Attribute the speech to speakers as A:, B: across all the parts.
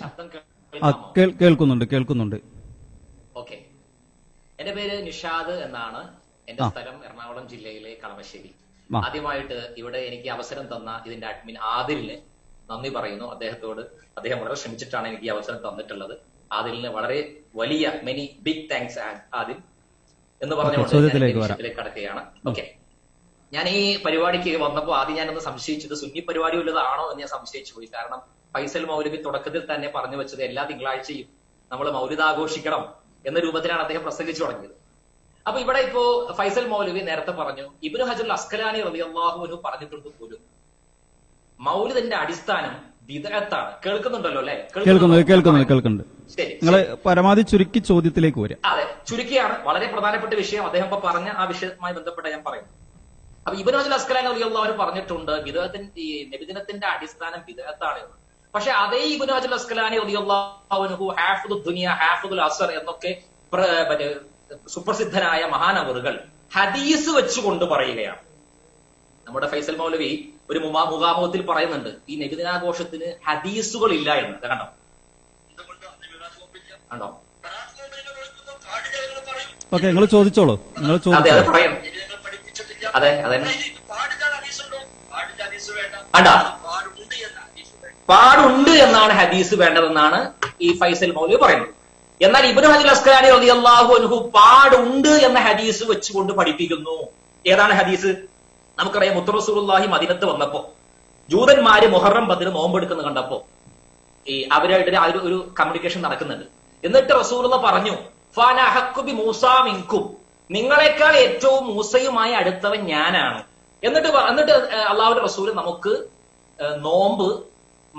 A: ശബ്ദം
B: കേൾക്കുന്നുണ്ട് കേൾക്കുന്നുണ്ട്.
A: ഓക്കെ. എന്റെ പേര് നിഷാദ് എന്നാണ്. എന്റെ സ്ഥലം എറണാകുളം ജില്ലയിലെ കളമശ്ശേരി. ആദ്യമായിട്ട് ഇവിടെ എനിക്ക് അവസരം തന്ന ഇതിന്റെ അഡ്മിൻ ആദിലിന് നന്ദി പറയുന്നു. അദ്ദേഹത്തോട് അദ്ദേഹം വളരെ ശ്രമിച്ചിട്ടാണ് എനിക്ക് ഈ അവസരം തന്നിട്ടുള്ളത്. ആദിലിന് വളരെ വലിയ മെനി ബിഗ് താങ്ക്സ് ആദിൽ എന്ന് പറഞ്ഞുകൊണ്ട് കടക്കുകയാണ്. ഓക്കെ. ഞാൻ ഈ പരിപാടിക്ക് വന്നപ്പോൾ ആദ്യം ഞാനൊന്ന് സംശയിച്ചത് സുന്നി പരിപാടി ഉള്ളതാണോ എന്ന് ഞാൻ സംശയിച്ചു പോയി. കാരണം ഫൈസൽ മൗലവി തുടക്കത്തിൽ തന്നെ പറഞ്ഞു വെച്ചത് എല്ലാ തിങ്കളാഴ്ചയും നമ്മൾ മൗലിദ് ആഘോഷിക്കണം എന്ന രൂപത്തിലാണ് അദ്ദേഹം പ്രസംഗിച്ചു തുടങ്ങിയത്. അപ്പൊ ഇവിടെ ഇപ്പോ ഫൈസൽ മൗലവി നേരത്തെ പറഞ്ഞു ഇബ്നു ഹജുൽ അസ്കലാനി റബിയാഹുനു പറഞ്ഞിട്ടുണ്ട് പോലും. മൗലിദിന്റെ അടിസ്ഥാനം വിദഗത്താണ് കേൾക്കുന്നുണ്ടല്ലോ അല്ലെ?
B: കേൾക്കുന്നു കേൾക്കുന്നുണ്ട് കേൾക്കുന്നുണ്ട്?
A: ശരി
B: നിങ്ങൾ പരമാവധി ചുരുക്കി ചോദ്യത്തിലേക്ക് വരും
A: അതെ ചുരുക്കിയാണ്. വളരെ പ്രധാനപ്പെട്ട വിഷയം. അദ്ദേഹം ഇപ്പൊ പറഞ്ഞ ആ വിഷയവുമായി ബന്ധപ്പെട്ട ഞാൻ പറയുന്നു അപ്പൊ ഇബ്നു ഹജുൽ അസ്കലാനി അവർ പറഞ്ഞിട്ടുണ്ട് വിദഗത്തിന്റെ ഈ നബിദിനത്തിന്റെ അടിസ്ഥാനം വിദഗത്താണ് എന്ന്. പക്ഷെ അതേ ഇബുനാജുൽ അജുൽ അസ്കലാനി റളിയല്ലാഹു ഹാഫുദ് ദുനിയ ഹാഫുദുൽ അസർ എന്നൊക്കെ സുപ്രസിദ്ധനായ മഹാനവറുകൾ ഹദീസ് വെച്ചുകൊണ്ട് പറയുകയാണ്. നമ്മുടെ ഫൈസൽ മൗലവി ഒരു മുമാ- മുഖാമുഖത്തിൽ പറയുന്നുണ്ട് ഈ നബിദിനാഘോഷത്തിന് ഹദീസുകൾ ഇല്ല എന്ന്. കണ്ടോ? കണ്ടോ?
B: ഓക്കെ നിങ്ങൾ ചോദിച്ചോളൂ. നിങ്ങൾ
A: അതെ
B: ചോദിച്ചോളൂ
A: അതെ പറയാം. അതെ അതെ അടാ പാടുണ്ട് എന്നാണ് ഹദീസ് വേണ്ടതെന്നാണ് ഈ ഫൈസൽ മൗലി പറയുന്നത്. എന്നാൽ ഇബ്നു ഹജുൽ അസ്കലാനി റതി അള്ളാഹു അനുഹു പാടുണ്ട് എന്ന ഹദീസ് വെച്ചുകൊണ്ട് പഠിപ്പിക്കുന്നു. ഏതാണ് ഹദീസ്? നമുക്കറിയാം മുത്തറസുല്ലാഹി മദിനത്ത് വന്നപ്പോ ജൂതന്മാര് മുഹറം ബദിന് നോമ്പെടുക്കുന്ന കണ്ടപ്പോ ഈ അവരായിട്ട് ആ ഒരു കമ്മ്യൂണിക്കേഷൻ നടക്കുന്നുണ്ട്. എന്നിട്ട് റസൂലുള്ള പറഞ്ഞു ബി മൂസാ മിൻകും. നിങ്ങളെക്കാൾ ഏറ്റവും മൂസയുമായി അടുത്തവൻ ഞാനാണ്. എന്നിട്ട് എന്നിട്ട് അള്ളാഹുന്റെ റസൂൽ നമുക്ക് നോമ്പ്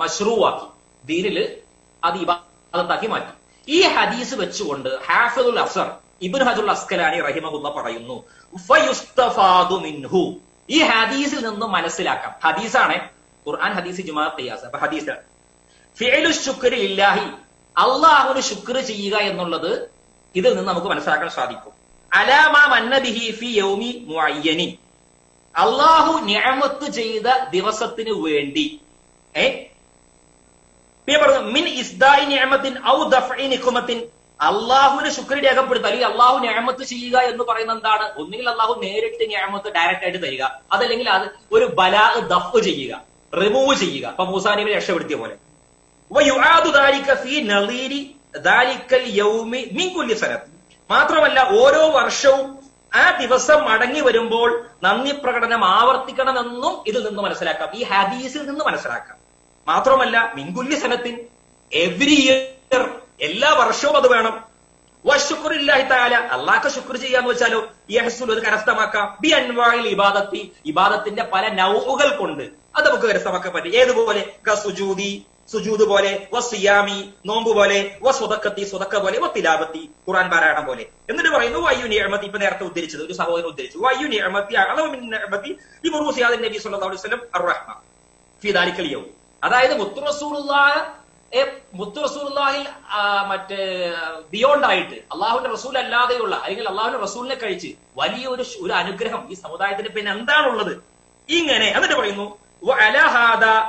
A: മഷ്റൂവാക്കി ദീനിൽ അത് ഇബാദത്താക്കി മാറ്റി. ഈ ഹദീസ് വെച്ചുകൊണ്ട് ഹാഫിദുൽ അസർ ഇബിൻ ഹജുൽ അസ്കലാനി റഹിമഹുല്ല പറയുന്നു മിൻഹു. ഈ ഹദീസിൽ നിന്ന് മനസ്സിലാക്കാം. ഹദീസാണ് ഖുർആൻ ഹദീസ് ജുമാ ഹദീസ് ശുക്രി ഇല്ലാഹി അള്ളാഹുന് ശുക്ർ ചെയ്യുക എന്നുള്ളത് ഇതിൽ നിന്ന് നമുക്ക് മനസ്സിലാക്കാൻ സാധിക്കും. അലാമ യൗമി മുഅയ്യനി. അള്ളാഹു നിഅമത്ത് ചെയ്ത ദിവസത്തിന് വേണ്ടി ഏ പിന്നെ പറഞ്ഞു മിൻ ഇസ്ദായി നിയമത്തിൻ ഔ ദഫ്ഇ നിക്കുമത്തിൻ അള്ളാഹുവിന് ശുക്രി രേഖപ്പെടുത്തുക അല്ലെങ്കിൽ അള്ളാഹു ഞാമത്ത് ചെയ്യുക എന്ന് പറയുന്ന എന്താണ്? ഒന്നുകിൽ അള്ളാഹു നേരിട്ട് ഞാമത്ത് ഡയറക്റ്റ് ആയിട്ട് തരിക അതല്ലെങ്കിൽ അത് ഒരു ബലാ ദഫ് ചെയ്യുക റിമൂവ് ചെയ്യുക. അപ്പൊ മൂസാനിമിനെ രക്ഷപ്പെടുത്തിയ പോലെ. മാത്രമല്ല ഓരോ വർഷവും ആ ദിവസം മടങ്ങി വരുമ്പോൾ നന്ദി പ്രകടനം ആവർത്തിക്കണമെന്നും ഇതിൽ നിന്ന് മനസ്സിലാക്കാം. ഈ ഹദീസിൽ നിന്ന് മനസ്സിലാക്കാം. മാത്രമല്ല മിങ്കുല്യ സനത്തിൻ എവ്രി ഇയർ എല്ലാ വർഷവും അത് വേണം. അള്ളാഹ് ശുക്ർ ചെയ്യാന്ന് വെച്ചാലോ യഹസുൽ അത് കരസ്ഥമാക്കാം. ബി ഇബാദത്തി ഇബാദത്തിന്റെ പല നൗഹുകൾ കൊണ്ട് അത് നമുക്ക് കരസ്ഥമാക്കാൻ പറ്റും. ഏതുപോലെ? സുജൂദി സുജൂദ് പോലെ വസിയാമി നോമ്പ് പോലെ വസുതക്കത്തി സുതക്ക പോലെ വത്തിലാപത്തി ഖുറാൻ പാരായണം പോലെ. എന്നിട്ട് പറയുന്നു വയ്യു നിയമത്തി ഇപ്പൊ നേരത്തെ ഉദ്ധരിച്ചത് ഒരു സഹോദരൻ ഉദ്ധരിച്ചു. വയ്യു നിയമത്തി അളവ് നബി സുല്ലാ അലൈഹി വസല്ലം അർറഹ്മ ഫി ദാലിക്കൽ യൗം. അതായത് മുത്തു റസൂലുള്ളാഹ് ഏ, മുത്തു റസൂലുള്ളാഹിൽ മറ്റേ ബിയോണ്ട് ആയിട്ട് അള്ളാഹുവിന്റെ റസൂൽ അല്ലാതെയുള്ള അല്ലെങ്കിൽ അള്ളാഹുവിന്റെ റസൂലിനെ കഴിച്ച് വലിയൊരു ഒരു അനുഗ്രഹം ഈ സമുദായത്തിന് പിന്നെ എന്താണുള്ളത്? ഇങ്ങനെ എന്നിട്ട് പറയുന്നു "വ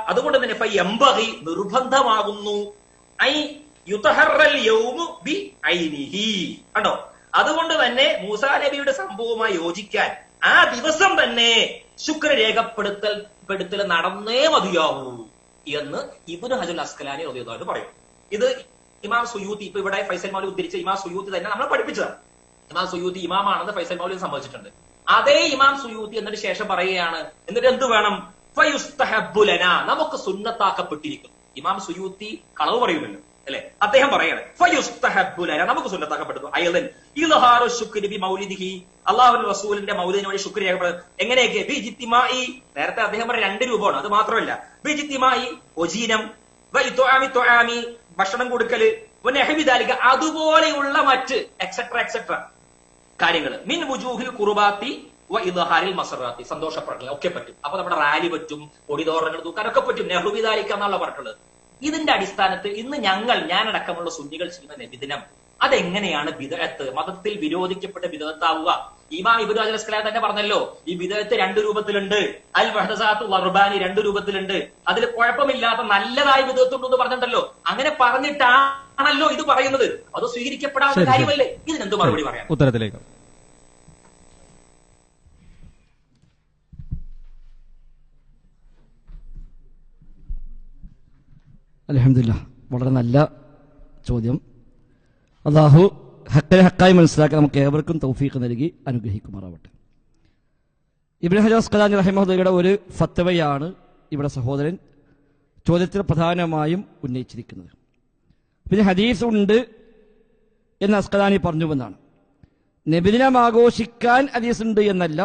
A: അതുകൊണ്ട് തന്നെ ഫൈ എംബഗി നിർബന്ധമാകുന്നു. കണ്ടോ? അതുകൊണ്ട് തന്നെ മൂസാ നബിയുടെ സംഭവവുമായി യോജിക്കാൻ ആ ദിവസം തന്നെ ശുക്ര രേഖപ്പെടുത്തൽ പെടുത്തൽ നടന്നേ മതിയാവൂ. എന്ന് ഇബ്നു ഹജുൽ അസ്കലാനി റളിയല്ലാഹു പറയും. ഇത് ഇമാം സുയൂത്തി ഇപ്പൊ ഇവിടെ ഫൈസൽ മൗലി ഉദ്ധരിച്ച ഇമാം സുയൂത്തി തന്നെ നമ്മൾ പഠിപ്പിച്ചതാണ്. ഇമാം സുയൂത്തി ഇമാമാണെന്ന് ഫൈസൽ മൗലി സംഭവിച്ചിട്ടുണ്ട് അതേ ഇമാം സുയൂത്തി എന്നിട്ട് ശേഷം പറയുകയാണ് എന്നിട്ട് എന്ത് വേണം? നമുക്ക് സുന്നത്താക്കപ്പെട്ടിരിക്കുന്നു. ഇമാം സുയൂത്തി കളവ് പറയുമല്ലോ അല്ലെ? അദ്ദേഹം പറയാണ് നമുക്ക് സുന്നത്താക്കപ്പെടുന്നു അയലൻ മൗലിദിഹി അള്ളാഹുവിന്റെ റസൂലിന്റെ മൗദിനു വേണ്ടി ശുക്രി രേഖപ്പെടുന്നത് എങ്ങനെയൊക്കെ? ബി ജിത്തിമായി നേരത്തെ അദ്ദേഹം പറഞ്ഞ രണ്ട് രൂപമാണ് അത് മാത്രമല്ല. ബി ജിത്തിമായി ഒജീനം ഭക്ഷണം കൊടുക്കൽ നെഹബിദാലിക അതുപോലെയുള്ള മറ്റ് എക്സെട്ര എക്സെട്ര കാര്യങ്ങൾ മിൻ വുജൂഹിൽ കുറുബാത്തി വ ഇദ്ഹാരിൽ മസറാത്തി. സന്തോഷപ്പെടുക ഒക്കെ പറ്റും. അപ്പൊ നമ്മുടെ റാലി പറ്റും കൊടിതോരണങ്ങൾ തൂക്കാനൊക്കെ പറ്റും. നെഹ്റുബിദാലിക്ക എന്നുള്ള പറഞ്ഞിട്ടുള്ളത്. ഇതിന്റെ അടിസ്ഥാനത്തിൽ ഇന്ന് ഞങ്ങൾ ഞാനടക്കമുള്ള സുന്നികൾ ചെയ്യുന്ന നബിദിനം അതെങ്ങനെയാണ് ബിദഅത്ത് മതത്തിൽ വിരോധിക്കപ്പെട്ട ബിദഅത്താവുക ഇമാം ഇബ്നു അജൽ അസ്കലാൻ തന്നെ പറഞ്ഞല്ലോ ഈ ബിദഅത്ത് രണ്ട് രൂപത്തിലുണ്ട്. അൽ വഹദസാത്ത് വർബാനി രണ്ട് രൂപത്തിലുണ്ട്. അതിൽ കുഴപ്പമില്ലാത്ത നല്ലതായ ബിദഅത്തുണ്ടെന്ന് പറഞ്ഞിട്ടുണ്ടല്ലോ. അങ്ങനെ പറഞ്ഞിട്ടാണല്ലോ ഇത് പറയുന്നത്. അത്
B: ശരി.
A: കാര്യമല്ലേ? ഇതിനെന്ത് മറുപടി പറയാം
B: ഉത്തരത്തിലേക്ക്.
C: അലഹമില്ല വളരെ നല്ല ചോദ്യം. അള്ളാഹു ഹക്കരെ ഹക്കായി മനസ്സിലാക്കാൻ നമുക്ക് ഏവർക്കും തൗഫീഖ് നൽകി അനുഗ്രഹിക്കുമാറാവട്ടെ. ഇബ്രാഹിം ഹജാസ് കലാൻ റഹിമഹുദയുടെ ഒരു ഫത്തവയാണ് ഇവിടെ സഹോദരൻ ചോദ്യത്തിൽ പ്രധാനമായും ഉന്നയിച്ചിരിക്കുന്നത്. പിന്നെ ഹദീസ് ഉണ്ട് എന്ന് അസ്കലാനി പറഞ്ഞുവെന്നാണ് നബിദിനം ആഘോഷിക്കാൻ ഹദീസ് ഉണ്ട് എന്നല്ല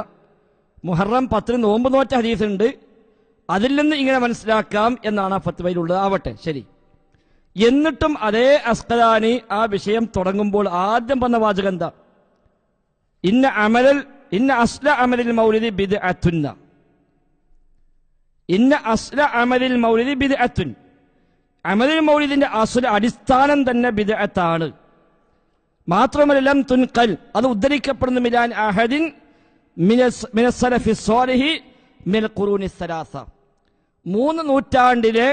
C: മുഹറം പത്തിന് നോമ്പ് നോറ്റ ഹദീസ് ഉണ്ട് അതിൽ നിന്ന് ഇങ്ങനെ മനസ്സിലാക്കാം എന്നാണ് ആ ഫത്വയിലുള്ളത്. ആവട്ടെ ശരി. എന്നിട്ടും അതേ അസ്കലാനി ആ വിഷയം തുടങ്ങുമ്പോൾ ആദ്യം പറഞ്ഞ വാചകം എന്താ? ഇന്ന അമലൽ ഇന്ന അസ്ല അമലിൽ മൗലിദി ബിദ് അത്തുന്ന ഇന്ന അസ്ല അമലിൽ മൗലിദി ബിദ് അത്തുൻ അമലിൽ മൗലിദിന്റെ അസുല അടിസ്ഥാനം തന്നെ ബിദ് അത്താണ് മാത്രമല്ല തുൻകൽ അത് ഉദ്ധരിക്കപ്പെടുന്ന മിലാൻ അഹദിൻ മിനസ്- മിനസ്സലഫി സ്വാലിഹി മിൽ ഖുറൂനി സലാസ. മൂന്ന് നൂറ്റാണ്ടിലെ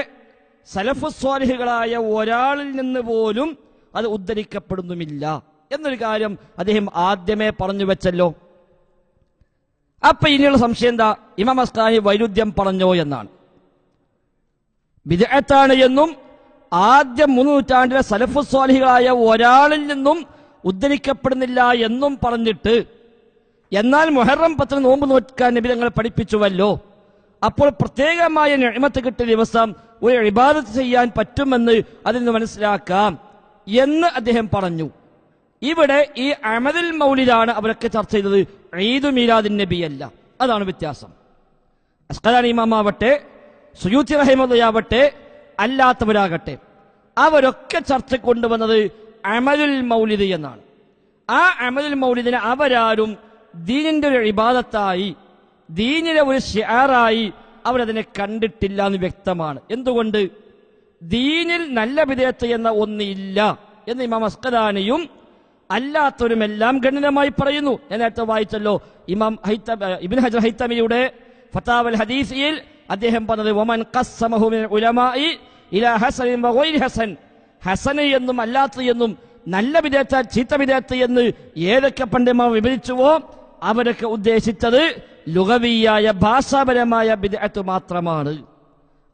C: സലഫു സ്വാലിഹികളായ ഒരാളിൽ നിന്ന് പോലും അത് ഉദ്ധരിക്കപ്പെടുന്നുമില്ല. എന്നൊരു കാര്യം അദ്ദേഹം ആദ്യമേ പറഞ്ഞു വെച്ചല്ലോ. അപ്പൊ ഇനിയുള്ള സംശയം എന്താ? ഇമാം വൈരുദ്ധ്യം പറഞ്ഞോ എന്നാണ്. വിദഗ്ധാണ് എന്നും ആദ്യ മൂന്ന് നൂറ്റാണ്ടിലെ സലഫുസ്വാലിഹികളായ ഒരാളിൽ നിന്നും ഉദ്ധരിക്കപ്പെടുന്നില്ല എന്നും പറഞ്ഞിട്ട് എന്നാൽ മൊഹറം പത്തിന് നോമ്പ് നോക്കാൻ നബി തങ്ങളെ പഠിപ്പിച്ചുവല്ലോ. അപ്പോൾ പ്രത്യേകമായ നിയമത്ത് കിട്ടിയ ദിവസം ഒരു ഇബാദത്ത് ചെയ്യാൻ പറ്റുമെന്ന് അതിൽ നിന്ന് മനസ്സിലാക്കാം എന്ന് അദ്ദേഹം പറഞ്ഞു. ഇവിടെ ഈ അമദുൽ മൗലിദാണ് അവരൊക്കെ ചർച്ച ചെയ്തത്. ഈദു മീലാദിൻ നബി അല്ല അതാണ് വ്യത്യാസം. അസ്കലാൻ ഇമാമാവട്ടെ സുയൂത്തി റഹിമതയാവട്ടെ അല്ലാത്തവരാകട്ടെ അവരൊക്കെ ചർച്ച കൊണ്ടുവന്നത് അമലുൽ മൗലിദ് എന്നാണ്. ആ അമലുൽ മൗലിദിനെ അവരാരും ദീനിന്റെ ഒരു ഇബാദത്തായി ദീനിലെ ഒരു ഷിയാറായി അവരതിനെ കണ്ടിട്ടില്ല എന്ന് വ്യക്തമാണ്. എന്തുകൊണ്ട്? ദീനിൽ നല്ല വിധേയത്ത് എന്ന ഒന്നില്ല എന്ന് ഇമാം അസ്കലാനിയും അല്ലാത്തവരുമെല്ലാം ഗണ്യമായി പറയുന്നു. ഞാൻ നേരത്തെ വായിച്ചല്ലോ ഇമാം ഇബിൻ ഹജർ ഹൈത്തമിയുടെ ഫത്താവൽ ഹദീസിയിൽ അദ്ദേഹം പറഞ്ഞത് ഒമൻ ഉലമായി ഇലാ വഗൈരി ഹസൻ. ഹസന് എന്നും അല്ലാത്ത എന്നും നല്ല വിധേയത്ത ചീത്ത വിധേയത്ത് എന്ന് ഏതൊക്കെ പണ്ഡിതമാർ വിഭജിച്ചുവോ അവരൊക്കെ ഉദ്ദേശിച്ചത് ലുഗവിയായ ഭാഷാപരമായ ബിദഅത്ത് മാത്രമാണ്.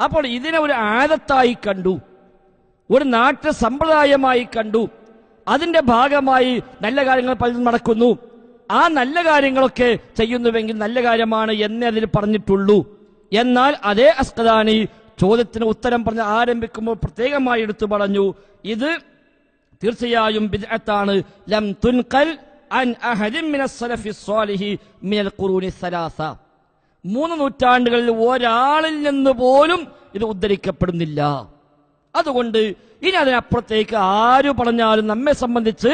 C: അപ്പോൾ ഇതിനെ ഒരു ആദത്തായി കണ്ടു. ഒരു നാട്ടു സമ്പ്രദായമായി കണ്ടു. അതിന്റെ ഭാഗമായി നല്ല കാര്യങ്ങൾ പലതും നടക്കുന്നു. ആ നല്ല കാര്യങ്ങളൊക്കെ ചെയ്യുന്നുവെങ്കിൽ നല്ല കാര്യമാണ് എന്നേ അതിൽ പറഞ്ഞിട്ടുള്ളൂ. എന്നാൽ അതേ അസ്കദാനി ചോദ്യത്തിന് ഉത്തരം പറഞ്ഞ് ആരംഭിക്കുമ്പോൾ പ്രത്യേകമായി എടുത്തു പറഞ്ഞു ഇത് തീർച്ചയായും ബിദ്അത്താണ്. ലം തുൻകൽ അൻ സ്വാലിഹി മിനൽ ഖുറൂനി സലാസ. മൂന്ന് നൂറ്റാണ്ടുകളിൽ ഒരാളിൽ നിന്ന് പോലും ഇത് ഉദ്ധരിക്കപ്പെടുന്നില്ല. അതുകൊണ്ട് ഇനി അതിനപ്പുറത്തേക്ക് ആര് പറഞ്ഞാലും നമ്മെ സംബന്ധിച്ച്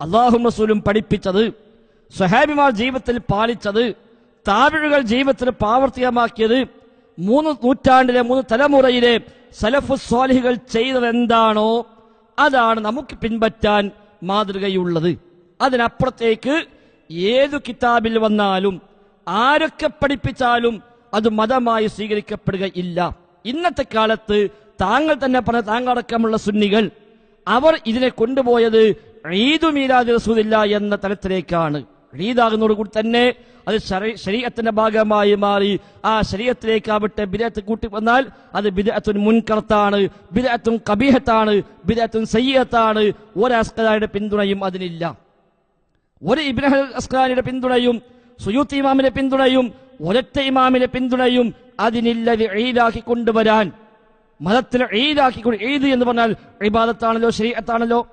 C: അള്ളാഹു റസൂലും പഠിപ്പിച്ചത് സ്വഹാബിമാർ ജീവിതത്തിൽ പാലിച്ചത് താവിഴുകൾ ജീവിതത്തിൽ പ്രാവർത്തികമാക്കിയത് മൂന്ന് നൂറ്റാണ്ടിലെ മൂന്ന് തലമുറയിലെ സലഫു സ്വാലിഹികൾ ചെയ്തത് എന്താണോ അതാണ് നമുക്ക് പിൻപറ്റാൻ മാതൃകയുള്ളത്. അതിനപ്പുറത്തേക്ക് ഏതു കിതാബിൽ വന്നാലും ആരൊക്കെ പഠിപ്പിച്ചാലും അത് മതമായി സ്വീകരിക്കപ്പെടുകയില്ല. ഇന്നത്തെ കാലത്ത് താങ്കൾ തന്നെ പറഞ്ഞ താങ്കടക്കമുള്ള സുന്നികൾ അവർ ഇതിനെ കൊണ്ടുപോയത് ഈദു മീലാദ് റസൂലില്ല എന്ന തലത്തിലേക്കാണ്. ഈദാകുന്നതോടുകൂടി തന്നെ അത് ശരീരത്തിന്റെ ഭാഗമായി മാറി ആ ശരീരത്തിലേക്ക് ആവട്ടെ ബിദഅത്ത് കൂട്ടി വന്നാൽ അത് ബിരത്തുൻ മുൻകർത്താണ് ബിരത്തും കബീഹത്താണ് ബിരത്തും സയ്യത്താണ് ഒരാസ്കരായുടെ പിന്തുണയും അതിനില്ല. ഒരു ഇബ്നഹൽ അസ്കാനിയുടെ പിന്തുണയും സുയൂത്ത് ഇമാമിന്റെ പിന്തുണയും ഒരൊറ്റ ഇമാമിന്റെ പിന്തുണയും അതിനില്ല ഇത് ഈദാക്കി കൊണ്ടുവരാൻ. മതത്തിൽ ഈദാക്കി ഈദ് എന്ന് പറഞ്ഞാൽ ഇബാദത്താണല്ലോ ശരീരത്താണല്ലോ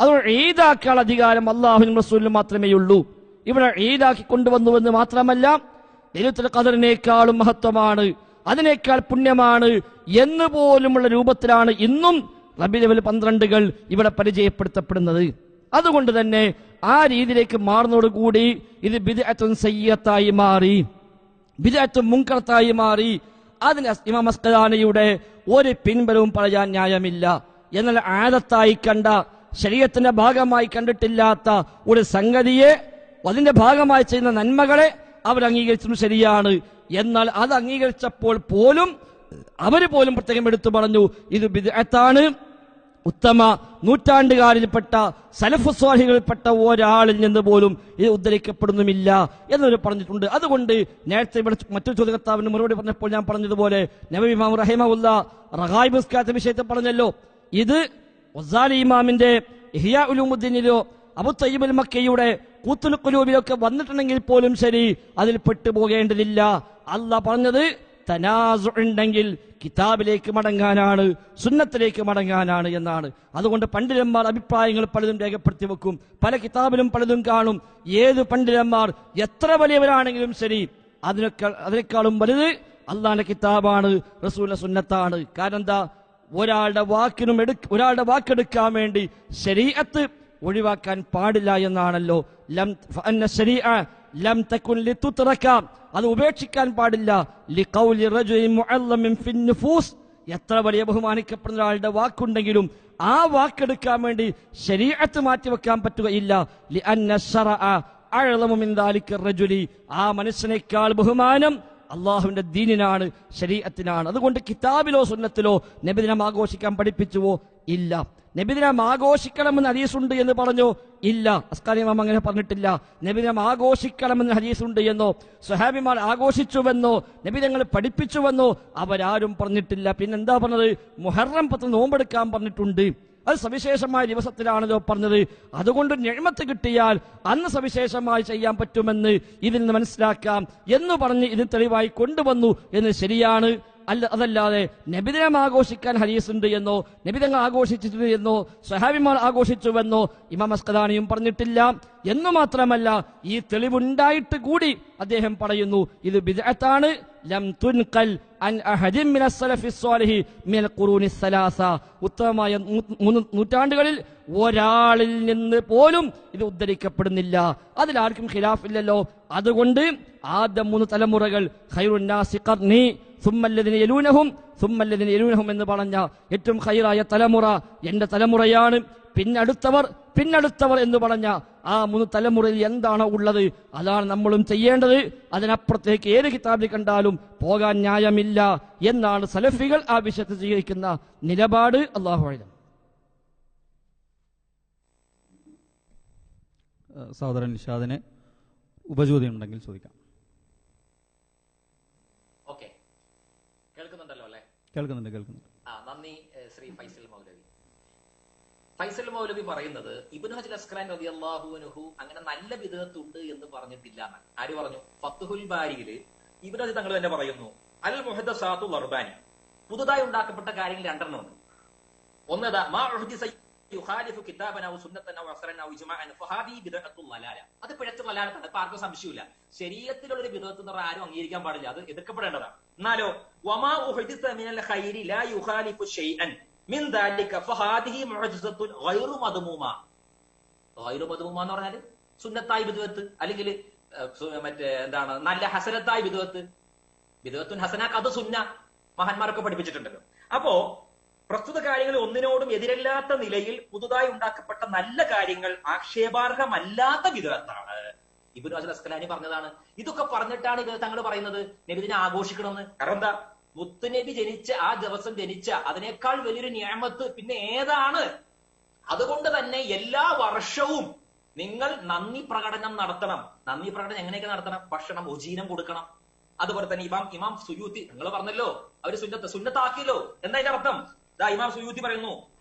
C: അതുകൊണ്ട് ഈദാക്കാനുള്ള അധികാരം അള്ളാഹുവിനും റസൂലിനും മാത്രമേ ഉള്ളൂ ഇവിടെ ഈദാക്കി കൊണ്ടുവന്നു എന്ന് മാത്രമല്ല ദൈവത്തിൽ കദറിനേക്കാളും മഹത്വമാണ് അതിനേക്കാൾ പുണ്യമാണ് എന്ന് പോലുമുള്ള രൂപത്തിലാണ് ഇന്നും റബി ലെവൽ പന്ത്രണ്ടുകൾ ഇവിടെ പരിചയപ്പെടുത്തപ്പെടുന്നത്. അതുകൊണ്ട് തന്നെ ആ രീതിയിലേക്ക് മാറുന്നതോടുകൂടി ഇത് ബിദ്അത്തുൻ സയ്യത്തായി മാറി ബിദഅത്തും മുൻകറത്തായി മാറി. അതിന് ഇമാം ഒരു പിൻബലവും പറയാൻ ന്യായമില്ല. എന്നാൽ ആദത്തായി കണ്ട ശരീരത്തിന്റെ ഭാഗമായി കണ്ടിട്ടില്ലാത്ത ഒരു സംഗതിയെ അതിന്റെ ഭാഗമായി ചെയ്യുന്ന നന്മകളെ അവർ അംഗീകരിച്ചതും ശരിയാണ്. എന്നാൽ അത് അംഗീകരിച്ചപ്പോൾ പോലും അവർ പോലും പ്രത്യേകം എടുത്തു പറഞ്ഞു ഇത് ബിദ്അത്താണ്. ഉത്തമ നൂറ്റാണ്ടുകാരിൽപ്പെട്ട സലഫുസ്വാഹികളിൽപ്പെട്ട ഒരാളിൽ നിന്ന് പോലും ഇത് ഉദ്ധരിക്കപ്പെടുന്നുമില്ല എന്നവർ പറഞ്ഞിട്ടുണ്ട്. അതുകൊണ്ട് നേരത്തെ ഇവിടെ മറ്റൊരു ചോദ്യകർത്താവിന് മറുപടി പറഞ്ഞപ്പോൾ ഞാൻ പറഞ്ഞതുപോലെ നബി ഇമാം റഹിമുല്ല റഹായ് മുസ്കാത്ത വിഷയത്തെ പറഞ്ഞല്ലോ ഇത് ഒസാലി ഇമാമിന്റെ ഇഹിയ ഉലുമുദ്ദീനിലോ അബു തയ്യിബുൽ മക്കയുടെ കൂത്തുലുക്കുലൂബിലൊക്കെ വന്നിട്ടുണ്ടെങ്കിൽ പോലും ശരി അതിൽ പെട്ടുപോകേണ്ടതില്ല. അല്ല പറഞ്ഞത് തനാസു ഉണ്ടെങ്കിൽ കിതാബിലേക്ക് മടങ്ങാനാണ് സുന്നത്തിലേക്ക് മടങ്ങാനാണ് എന്നാണ്. അതുകൊണ്ട് പണ്ഡിതന്മാർ അഭിപ്രായങ്ങൾ പലതും രേഖപ്പെടുത്തി വെക്കും. പല കിതാബിലും പലതും കാണും. ഏത് പണ്ഡിതന്മാർ എത്ര വലിയവരാണെങ്കിലും ശരി അതിനൊക്കെ അതിനേക്കാളും വലുത് അള്ളാന്റെ കിതാബാണ് റസൂല സുന്നത്താണ്. കാരണം എന്താ ഒരാളുടെ വാക്കിനും എടു ഒരാളുടെ വാക്കെടുക്കാൻ വേണ്ടി ശരീരത്ത് ഒഴിവാക്കാൻ പാടില്ല എന്നാണല്ലോ. ലം ലം തകുൻ ലിതുത്രക അത് ഉപേക്ഷിക്കാൻ പാടില്ല. ലിഖൗലി റജുലിൻ മുഅല്ലമിൻ ഫിൻ നുഫൂസ് എത്ര വലിയ ബഹുമാനിക്കപ്പെടുന്ന ഒരാളുടെ വാക്കുണ്ടെങ്കിലും ആ വാക്കെടുക്കാൻ വേണ്ടി ശരീഅത്ത് മാറ്റിവെക്കാൻ പറ്റുകയില്ല. ആ മനുഷ്യനേക്കാൾ ബഹുമാനം അള്ളാഹുവിന്റെ ദീനിനാണ് ശരീരത്തിനാണ്. അതുകൊണ്ട് കിതാബിലോ സുന്നത്തിലോ നബിദിനം ആഘോഷിക്കാൻ പഠിപ്പിച്ചുവോ ഇല്ല. നബിദിനം ആഘോഷിക്കണമെന്ന് ഹദീസുണ്ട് എന്ന് പറഞ്ഞു. ഇല്ല. അസ്കാരിമാം അങ്ങനെ പറഞ്ഞിട്ടില്ല. നബിദിനം ആഘോഷിക്കണമെന്ന് ഹദീസുണ്ട് എന്നോ സുഹാബിമാർ ആഘോഷിച്ചുവെന്നോ നബിതങ്ങൾ പഠിപ്പിച്ചുവെന്നോ അവരാരും പറഞ്ഞിട്ടില്ല. പിന്നെ എന്താ പറഞ്ഞത്? മുഹറം പത്ത് നോമ്പെടുക്കാൻ പറഞ്ഞിട്ടുണ്ട്. അത് സവിശേഷമായ ദിവസത്തിലാണല്ലോ പറഞ്ഞത്. അതുകൊണ്ട് ഞെഴ്മത്ത് കിട്ടിയാൽ അന്ന് സവിശേഷമായി ചെയ്യാൻ പറ്റുമെന്ന് ഇതിൽ നിന്ന് മനസ്സിലാക്കാം എന്ന് പറഞ്ഞ് ഇത് തെളിവായി കൊണ്ടുവന്നു എന്ന് ശരിയാണ്. അല്ല അതല്ലാതെ നബിദിനം ആഘോഷിക്കാൻ ഹരീസുണ്ട് എന്നോ നബിതങ്ങൾ ആഘോഷിച്ചിട്ടുണ്ട് എന്നോ സഹാബിമാർ ആഘോഷിച്ചുവെന്നോ ഇമാം അസ്കദാനിയും പറഞ്ഞിട്ടില്ല. എന്നു മാത്രമല്ല ഈ തെളിവുണ്ടായിട്ട് കൂടി അദ്ദേഹം പറയുന്നു ഇത് ബിദ്അത്താണ്. ലം തുൻകൽ അൻ അഹദിൻ മിന സലഫി സ്വാലിഹി മിനൽ ഖുറൂനി സലാസ. ഉത്തമമായ മൂന്ന് നൂറ്റാണ്ടുകളിൽ ഒരാളിൽ നിന്ന് പോലും ഇത് ഉദ്ധരിക്കപ്പെടുന്നില്ല. അതിൽ ആർക്കും ഖിലാഫില്ലല്ലോ. അതുകൊണ്ട് ആദ്യ മൂന്ന് തലമുറകൾ ഖൈറുന്നാസി ഖർനി സുമ്മല്ലതിന് യലൂനഹും സുമ്മല്ലതിന് യലൂനഹും എന്ന് പറഞ്ഞ ഏറ്റവും ഹൈറായ തലമുറ എന്റെ തലമുറയാണ്. പിന്നടുത്തവർ പിന്നടുത്തവർ എന്ന് പറഞ്ഞ ആ മൂന്ന് തലമുറയിൽ എന്താണോ ഉള്ളത് അതാണ് നമ്മളും ചെയ്യേണ്ടത്. അതിനപ്പുറത്തേക്ക് ഏത് കിതാബിൽ കണ്ടാലും പോകാൻ ന്യായമില്ല എന്നാണ് സലഫികൾ ആ വിഷയത്തിൽ സ്വീകരിക്കുന്ന നിലപാട്. അള്ളാഹു
B: സഹോദരൻ നിഷാദിന് ഉപചോദ്യം ഉണ്ടെങ്കിൽ ചോദിക്കാം
A: ഓക്കെ കേൾക്കുന്നുണ്ടല്ലോ അല്ലെ
B: കേൾക്കുന്നുണ്ട് കേൾക്കുന്നുണ്ട്.
A: നന്ദി ശ്രീ ഫൈസൽ മൗലവി. ഫൈസൽ മൗലവി പറയുന്നത് ഇബ്നു ഹജൽ അസ്കലാൻ റബി അൻഹു അങ്ങനെ നല്ല വിധത്തുണ്ട് എന്ന് പറഞ്ഞിട്ടില്ല ആര് പറഞ്ഞു? ഫത്തുഹുൽ ബാരിയിൽ ഇബ്നു ഹജൽ തങ്ങൾ തന്നെ പറയുന്നു അൽ മുഹദ് സാത്തു വർബാനി. പുതുതായി ഉണ്ടാക്കപ്പെട്ട കാര്യങ്ങൾ രണ്ടെണ്ണം ഉണ്ട്. ഒന്നതാ മാ യുഖാലിഫു ഔ അസ്റൻ ഔ ഇജ്മാഅൻ ഫഹാദി ബിദഅത്തുൽ ലലാല അത് പിഴത്തുള്ള ലലാലത്താണ് ഇപ്പൊ ആർക്കും സംശയമില്ല. ശരീരത്തിലുള്ള ഒരു ബിദഅത്ത് എന്ന് ആരും അംഗീകരിക്കാൻ പാടില്ല. അത് എതിർക്കപ്പെടേണ്ടതാണ്. എന്നാലോ വമാ ഉഹ്ദിസ മിനൽ ഖൈരി ലാ യുഖാലിഫു ഷൈഅൻ മിൻ ദാലിക ഫഹാദിഹി മുഅ്ജിസത്തുൻ ഗൈറു മദ്മൂമ. ഗൈറു മദ്മൂമ എന്ന് പറഞ്ഞാൽ സുന്നത്തായി ബിദ്അത്ത് അല്ലെങ്കിൽ മറ്റേ എന്താണ് നല്ല ഹസനത്തായി ബിദ്അത്ത് ബിദ്അത്തുൻ ഹസനാക്ക് അത് സുന്ന മഹാന്മാരൊക്കെ പഠിപ്പിച്ചിട്ടുണ്ടല്ലോ. അപ്പോ പ്രസ്തുത കാര്യങ്ങൾ ഒന്നിനോടും എതിരല്ലാത്ത നിലയിൽ പുതുതായി ഉണ്ടാക്കപ്പെട്ട നല്ല കാര്യങ്ങൾ ആക്ഷേപാർഹമല്ലാത്ത വിധത്താണ് ഇബുൻ അസൽ അസ്കലാനി പറഞ്ഞതാണ്. ഇതൊക്കെ പറഞ്ഞിട്ടാണ് ഇത് തങ്ങൾ പറയുന്നത്. നബിദിനെ ആഘോഷിക്കണമെന്ന്. കാരണം എന്താ? മുത്തുനബി ജനിച്ച ആ ദിവസം ജനിച്ച അതിനേക്കാൾ വലിയൊരു ന്യായമത്ത് പിന്നെ ഏതാണ്? അതുകൊണ്ട് തന്നെ എല്ലാ വർഷവും നിങ്ങൾ നന്ദി പ്രകടനം നടത്തണം. നന്ദി പ്രകടനം എങ്ങനെയൊക്കെ നടത്തണം? ഭക്ഷണം ഉജീനം കൊടുക്കണം. അതുപോലെ തന്നെ ഇമാം ഇമാം സുയൂത്തി നിങ്ങൾ പറഞ്ഞല്ലോ. അവർ സുന്നത്ത് സുന്നത്താക്കിയല്ലോ. എന്താ അർത്ഥം? ഇമാം സുയൂത്തി പറയുന്നു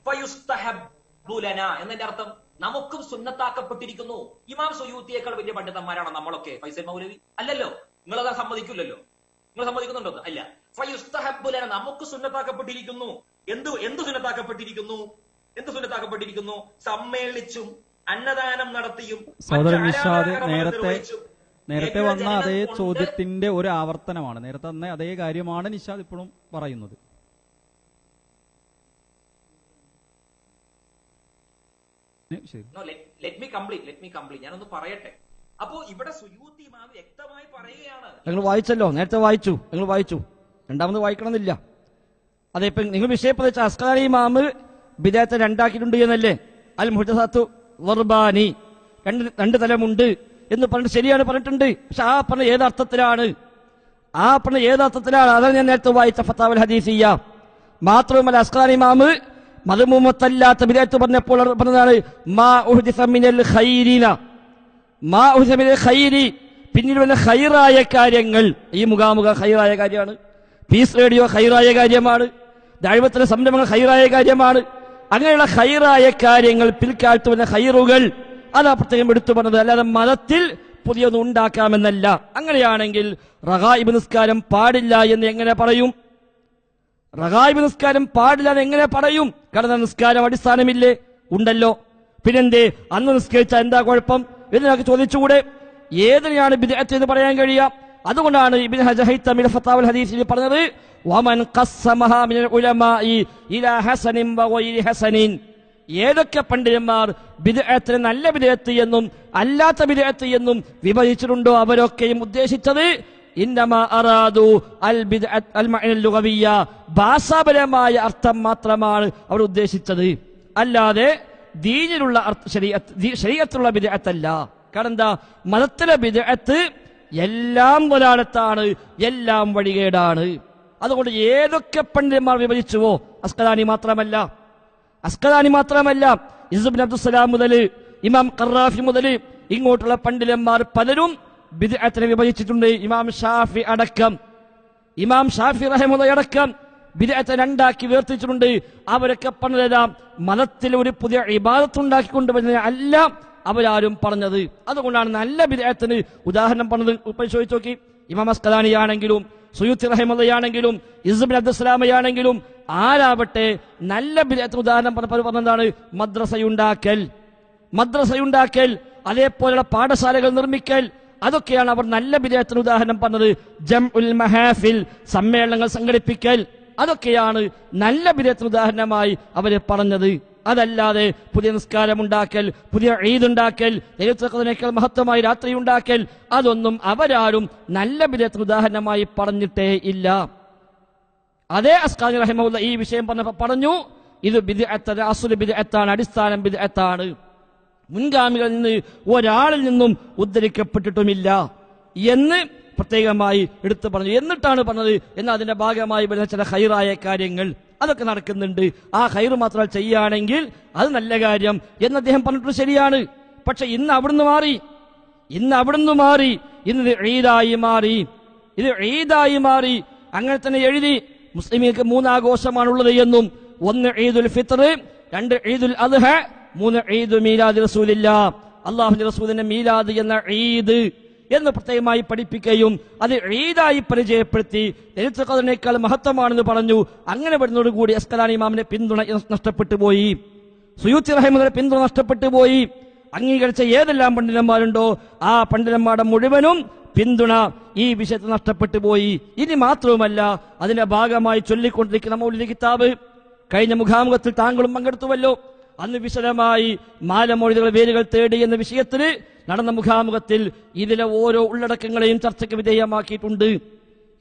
A: എന്നതിന്റെ അർത്ഥം നമുക്കും സുന്നത്താക്കപ്പെട്ടിരിക്കുന്നു. ഇമാം സുയൂത്തിയേക്കാൾ വലിയ പണ്ഡിതന്മാരാണോ നമ്മളൊക്കെ? ഫൈസൽ മൗലവി? അല്ലല്ലോ. നിങ്ങളത് സമ്മതിക്കില്ലല്ലോ. നിങ്ങൾ സമ്മതിക്കുന്നുണ്ടോ? അല്ല. ഫയുസ്തഹബുലന ലനാ നമുക്ക് സുന്നത്താക്കപ്പെട്ടിരിക്കുന്നു. എന്ത് എന്ത് സുന്നത്താക്കപ്പെട്ടിരിക്കുന്നു? എന്ത് സുന്നത്താക്കപ്പെട്ടിരിക്കുന്നു? സമ്മേളിച്ചും അന്നദാനം നടത്തിയും
B: നേരത്തെ നേരത്തെ വന്ന അതേ ചോദ്യത്തിന്റെ ഒരു ആവർത്തനമാണ്. നേരത്തെ വന്ന അതേ കാര്യമാണ് നിഷാദ് ഇപ്പോഴും പറയുന്നത്.
A: Let me complete let me complete ഞാനൊന്ന് പറയട്ടെ. അപ്പോ ഇവിടെ സുയൂത്തി ഇമാം വ്യക്തമായി പറയുകയാണ്.
C: നിങ്ങൾ വായിച്ചല്ലോ നേരത്തെ വായിച്ചു നിങ്ങൾ വായിച്ചു. രണ്ടാമത് വായിക്കണമെന്നില്ല. അതെ ഇപ്പൊ നിങ്ങൾ വിഷയപ്രദേശ അസ്കാരി ഇമാമ് വിദേഹത്തെ രണ്ടാക്കിയിട്ടുണ്ട് എന്നല്ലേ? അൽ മുഹദസാത്തു വർബാനി. രണ്ട് രണ്ട് തലമുണ്ട് എന്ന് പറഞ്ഞിട്ട് ശരിയാണ് പറഞ്ഞിട്ടുണ്ട്. പക്ഷെ ആ പറഞ്ഞ ഏതർത്ഥത്തിലാണ് ആ പറഞ്ഞ ഏതർത്ഥത്തിലാണ് അതാണ് ഞാൻ നേരത്തെ വായിച്ച ഫത്താവൽ ഹദീസിയ. മാത്രവുമല്ല അസ്കാരി ഇമാമ് മതമുമത്തല്ലാത്ത വിദേഹത്ത് പറഞ്ഞപ്പോൾ പറഞ്ഞതാണ് മാ ഉഹ്ദിസ മിനൽ ഖൈരിന. മാ ഉഹ്ദിസ മിനൽ ഖൈരി. പിന്നീട് വന്ന ഖൈറായ കാര്യങ്ങൾ. ഈ മുഖാമുഖ ഖൈറായ കാര്യമാണ്. പീസ് റേഡിയോ ഖൈറായ കാര്യമാണ്. ദൈവത്തിലെ സംരംഭങ്ങൾ ഖൈറായ കാര്യമാണ്. അങ്ങനെയുള്ള ഖൈറായ കാര്യങ്ങൾ പിൽക്കാലത്ത് വന്ന ഖൈറുകൾ അതാ പ്രത്യേകം എടുത്തു പറഞ്ഞത് അല്ലാതെ മതത്തിൽ പുതിയൊന്നും ഉണ്ടാക്കാമെന്നല്ല. അങ്ങനെയാണെങ്കിൽ റഹായിബ് നിസ്കാരം പാടില്ല എന്ന് എങ്ങനെ പറയും? റഹായിബ് നിസ്കാരം പാടില്ല എങ്ങനെ പറയും? കാരണം നിസ്കാരം അടിസ്ഥാനമില്ലേ? ഉണ്ടല്ലോ. പിന്നെന്തേ? അന്ന് നിസ്കരിച്ച എന്താ കുഴപ്പം? ഞങ്ങൾക്ക് ചോദിച്ചുകൂടെ? ഏതിനെയാണ് ബിദ്അത്ത് എന്ന് പറയാൻ കഴിയുക? അതുകൊണ്ടാണ് ഇബ്നു ഹജർ ഹൈത്തമിൽ ഫത്താവുൽ ഹദീസിൽ പറഞ്ഞത് വമൻ ഖസ്സമഹ മിനൽ ഉലമാഇ ഇലാ ഹസനിൻ വഗൈരി ഹസനിൻ. ഏതൊക്കെ പണ്ഡിതന്മാർ ബിദ്അത്തിനെ നല്ല ബിദ്അത്ത് എന്നും അല്ലാത്ത ബിദ്അത്ത് എന്നും വിഭജിച്ചിട്ടുണ്ടോ അവരൊക്കെയും ഉദ്ദേശിച്ചത്? ഭാഷാപരമായ അർത്ഥം മാത്രമാണ് അവർ ഉദ്ദേശിച്ചത്. അല്ലാതെ ദീനിലുള്ള ശരീരത്തിലുള്ള ബിദഅത്തല്ല. കാരണം എന്താ? മതത്തിലെ ബിദഅത്ത് എല്ലാം ഒരാളത്താണ് എല്ലാം വഴികേടാണ്. അതുകൊണ്ട് ഏതൊക്കെ പണ്ഡിതന്മാർ വിഭജിച്ചുവോ? അസ്കലാനി മാത്രമല്ല. അസ്കലാനി മാത്രമല്ല. ഇസുബിൻ അബ്ദുസലാം മുതൽ ഇമാം ഖറാഫി മുതൽ ഇങ്ങോട്ടുള്ള പണ്ഡിതന്മാർ പലരും ബിദ്അത്തിനെ വിഭജിച്ചിട്ടുണ്ട് ഇമാം ഷാഫി അടക്കം. ഇമാം ഷാഫി റഹമുള്ള അടക്കം ബിദ്അത്തെ രണ്ടാക്കി വേർതിരിച്ചിട്ടുണ്ട്. അവരൊക്കെ പറഞ്ഞതാ മതത്തിൽ ഒരു പുതിയ ഇബാദത്ത് ഉണ്ടാക്കിക്കൊണ്ടുവരുന്ന അല്ല അവരാരും പറഞ്ഞത്. അതുകൊണ്ടാണ് നല്ല ബിദ്അത്തിന് ഉദാഹരണം പറഞ്ഞത്. പരിശോധിച്ച് നോക്കി. ഇമാം അസ്കലാനിയാണെങ്കിലും സുയൂത്തി റഹിമുള്ളയാണെങ്കിലും ഇസ്ബിൻ അബ്ദുസ്ലാമയാണെങ്കിലും ആരാവട്ടെ നല്ല ബിദ്അത്തിന് ഉദാഹരണം പറഞ്ഞപ്പോൾ പറഞ്ഞതാണ് മദ്രസയുണ്ടാക്കൽ. മദ്രസയുണ്ടാക്കൽ അതേപോലെയുള്ള പാഠശാലകൾ നിർമ്മിക്കൽ അതൊക്കെയാണ് അവർ നല്ല വിജയത്തിന് ഉദാഹരണം പറഞ്ഞത്. ജം ഉൽ മഹാഫിൽ സമ്മേളനങ്ങൾ സംഘടിപ്പിക്കൽ. അതൊക്കെയാണ് നല്ല വിജയത്തിന് ഉദാഹരണമായി അവർ പറഞ്ഞത്. അതല്ലാതെ പുതിയ നിസ്കാരം ഉണ്ടാക്കൽ പുതിയ ഈദ് ഉണ്ടാക്കൽ ദൈവത്തിനേക്കാൾ മഹത്വമായ രാത്രി ഉണ്ടാക്കൽ അതൊന്നും അവരാരും നല്ല വിജയത്തിന് ഉദാഹരണമായി പറഞ്ഞിട്ടേ ഇല്ല. അതേ അസ്കാനി റഹിമുള്ള ഈ വിഷയം പറഞ്ഞപ്പോ പറഞ്ഞു ഇത് ബിദ് എത്താണ് അടിസ്ഥാനം ബിദ് ബിദ്അത്താണ്. മുൻഗാമികളിൽ നിന്ന് ഒരാളിൽ നിന്നും ഉദ്ധരിക്കപ്പെട്ടിട്ടുമില്ല എന്ന് പ്രത്യേകമായി എടുത്തു പറഞ്ഞു. എന്നിട്ടാണ് പറഞ്ഞത് എന്നാൽ അതിന്റെ ഭാഗമായി വരുന്ന ചില ഹൈറായ കാര്യങ്ങൾ. അതൊക്കെ നടക്കുന്നുണ്ട്. ആ ഹൈറ് മാത്രം ചെയ്യുകയാണെങ്കിൽ അത് നല്ല കാര്യം എന്ന് അദ്ദേഹം പറഞ്ഞിട്ട് ശരിയാണ്. പക്ഷെ ഇന്ന് അവിടുന്ന് മാറി. ഇന്ന് അവിടുന്ന് മാറി. ഇന്ന് ഈദായി മാറി. ഇത് ഈദായി മാറി. അങ്ങനെ തന്നെ എഴുതി. മുസ്ലിമികൾക്ക് മൂന്നാഘോഷമാണുള്ളത് എന്നും. ഒന്ന് ഈദുൽ ഫിത്തർ രണ്ട് ഈദുൽ അദ്ഹ മൂന്ന് ഈദ് മീലാദ് റസൂലില്ല. അള്ളാഹുന്റെ റസൂലിന്റെ മീലാദ് എന്ന ഈദ് എന്ന് പ്രത്യേകമായി പഠിപ്പിക്കുകയും അത് ഈദായി പരിചയപ്പെടുത്തി ദരിദ്രക്കാരനേക്കാൾ മഹത്വമാണെന്ന് പറഞ്ഞു. അങ്ങനെ വരുന്നതോടുകൂടി അസ്കലാനി ഇമാമിന്റെ പിന്തുണ നഷ്ടപ്പെട്ടു പോയി. സുയൂത്തി റഹിമുടെ പിന്തുണ നഷ്ടപ്പെട്ടു പോയി. അംഗീകരിച്ച ഏതെല്ലാം പണ്ഡിതന്മാരുണ്ടോ ആ പണ്ഡിതന്മാരുടെ മുഴുവനും പിന്തുണ ഈ വിഷയത്തിൽ നഷ്ടപ്പെട്ടു പോയി. ഇനി മാത്രവുമല്ല അതിന്റെ ഭാഗമായി ചൊല്ലിക്കൊണ്ടിരിക്കുന്ന മൗലിക കിതാബ്. കഴിഞ്ഞ മുഖാമുഖത്തിൽ താങ്കളും പങ്കെടുത്തുവല്ലോ. അന്ന് വിശദമായി മാലമൊഴികളുടെ വേരുകൾ തേടി എന്ന വിഷയത്തിൽ നടന്ന മുഖാമുഖത്തിൽ ഇതിലെ ഓരോ ഉള്ളടക്കങ്ങളെയും ചർച്ചയ്ക്ക് വിധേയമാക്കിയിട്ടുണ്ട്.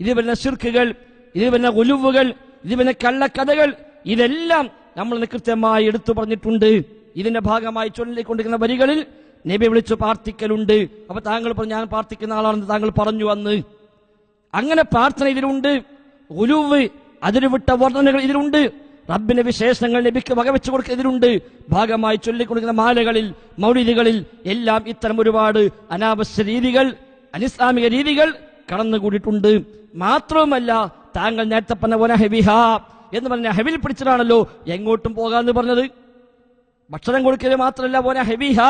C: ഇത് വരുന്ന ശിർക്കുകൾ ഇത് വരുന്ന ഒലുവുകൾ ഇത് വരുന്ന കള്ളക്കഥകൾ ഇതെല്ലാം നമ്മൾ കൃത്യമായി എടുത്തു പറഞ്ഞിട്ടുണ്ട്. ഇതിന്റെ ഭാഗമായി ചൊല്ലിക്കൊണ്ടിരിക്കുന്ന വരികളിൽ നബി വിളിച്ചു പ്രാർത്ഥിക്കലുണ്ട്. അപ്പൊ താങ്കൾ പറഞ്ഞു ഞാൻ പ്രാർത്ഥിക്കുന്ന ആളാണെന്ന് താങ്കൾ പറഞ്ഞു വന്ന് അങ്ങനെ പ്രാർത്ഥന ഇതിലുണ്ട്. ഉലുവ് അതിരുവിട്ട വർണനകൾ ഇതിലുണ്ട്. റബ്ബിന്റെ വിശേഷങ്ങൾ നബിക്ക് വകവെച്ചു കൊടുക്കുക ഇതിലുണ്ട് ഭാഗമായി ചൊല്ലിക്കൊടുക്കുന്ന മാലകളിൽ മൗലികളിൽ എല്ലാം ഇത്തരം ഒരുപാട് അനാവശ്യ രീതികൾ അനിസ്ലാമിക രീതികൾ കടന്നുകൂടിയിട്ടുണ്ട്. മാത്രവുമല്ല താങ്കൾ നേരത്തെ പറഞ്ഞ ഹെബിഹ എന്ന് പറഞ്ഞ ഹെവിൽ പിടിച്ചതാണല്ലോ എങ്ങോട്ടും പോകാന്ന് പറഞ്ഞത്. ഭക്ഷണം കൊടുക്കൽ മാത്രമല്ല പോലെ ഹെബിഹ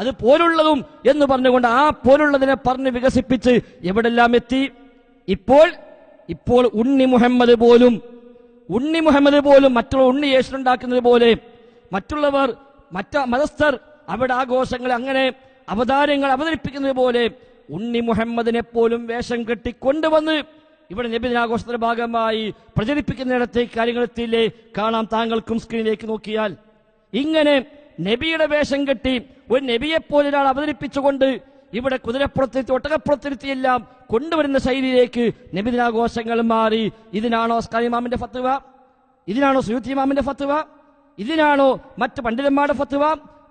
C: അത് പോലുള്ളതും എന്ന് പറഞ്ഞുകൊണ്ട് ആ പോലുള്ളതിനെ പറഞ്ഞ് വികസിപ്പിച്ച് എവിടെല്ലാം എത്തി? ഇപ്പോൾ ഇപ്പോൾ ഉണ്ണി മുഹമ്മദ് പോലും ഉണ്ണി മുഹമ്മദ് പോലും മറ്റുള്ള ഉണ്ണി യേശു ഉണ്ടാക്കുന്നത് പോലെ മറ്റുള്ളവർ മറ്റ മതസ്ഥർ അവിടെ ആഘോഷങ്ങൾ അങ്ങനെ അവതാരങ്ങൾ അവതരിപ്പിക്കുന്നത് പോലെ ഉണ്ണി മുഹമ്മദിനെ പോലും വേഷം കെട്ടി കൊണ്ടുവന്ന് ഇവിടെ നബിദിനാഘോഷത്തിന്റെ ഭാഗമായി പ്രചരിപ്പിക്കുന്നിടത്തേക്ക് കാര്യങ്ങൾ എത്തിയില്ലേ? കാണാം. താങ്കൾക്കും സ്ക്രീനിലേക്ക് നോക്കിയാൽ. ഇങ്ങനെ നബിയുടെ വേഷം കെട്ടി ഒരു നബിയെ പോലെ ഒരാൾ അവതരിപ്പിച്ചുകൊണ്ട് ഇവിടെ കുതിരപ്പുറത്തിരുത്തി ഒട്ടകപ്പുറത്തിരുത്തി എല്ലാം കൊണ്ടുവരുന്ന ശൈലിയിലേക്ക് നബിദിനാഘോഷങ്ങൾ മാറി. ഇതിനാണോ സ്കാരിമാമിന്റെ ഫത്തുവ ഇതിനാണോ സുയൂത്തി ഇമാമിന്റെ ഫത്തുവ ഇതിനാണോ മറ്റ് പണ്ഡിതന്മാരുടെ ഫത്തുവ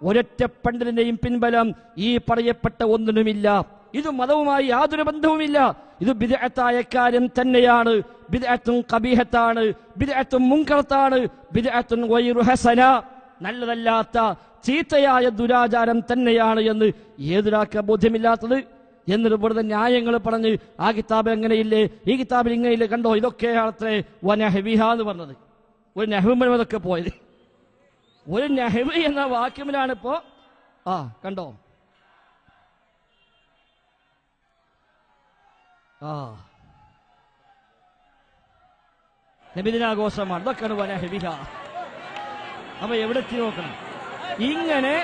C: ഒരൊറ്റ പണ്ഡിതന്റെയും പിൻബലം ഈ പറയപ്പെട്ട ഒന്നിനുമില്ല. ഇത് മതവുമായി യാതൊരു ബന്ധവുമില്ല. ഇത് ബിദഅത്തായ കാര്യം തന്നെയാണ്. ബിദഅത്തും കബീഹത്താണ്. ബിദഅത്തും മുങ്കറത്താണ് ബിദ്അത്തുൻ ഗൈറു ഹസന. നല്ലതല്ലാത്ത ചീത്തയായ ദുരാചാരം തന്നെയാണ് എന്ന് ഏതൊരാൾക്ക് ബോധ്യമില്ലാത്തത്? എന്നിട്ട് വെറുതെ ന്യായങ്ങൾ പറഞ്ഞ് ആ കിതാബിൽ എങ്ങനെയില്ലേ ഈ കിതാബിൽ ഇങ്ങനെയില്ലേ കണ്ടോ? ഇതൊക്കെയാണ് അത്രേ വനഹവിഹ എന്ന് പറഞ്ഞത്. ഒരു നെഹ്മും അതൊക്കെ പോയത്. ഒരു നെഹ്വ് എന്ന വാക്യമിലാണ് ഇപ്പോ. ആ കണ്ടോ? ആ. നബിദിനാഘോഷമാണ്. ഇതൊക്കെയാണ് വനഹവിഹ. അപ്പൊ എവിടെ എത്തി നോക്കണം? ഇങ്ങനെ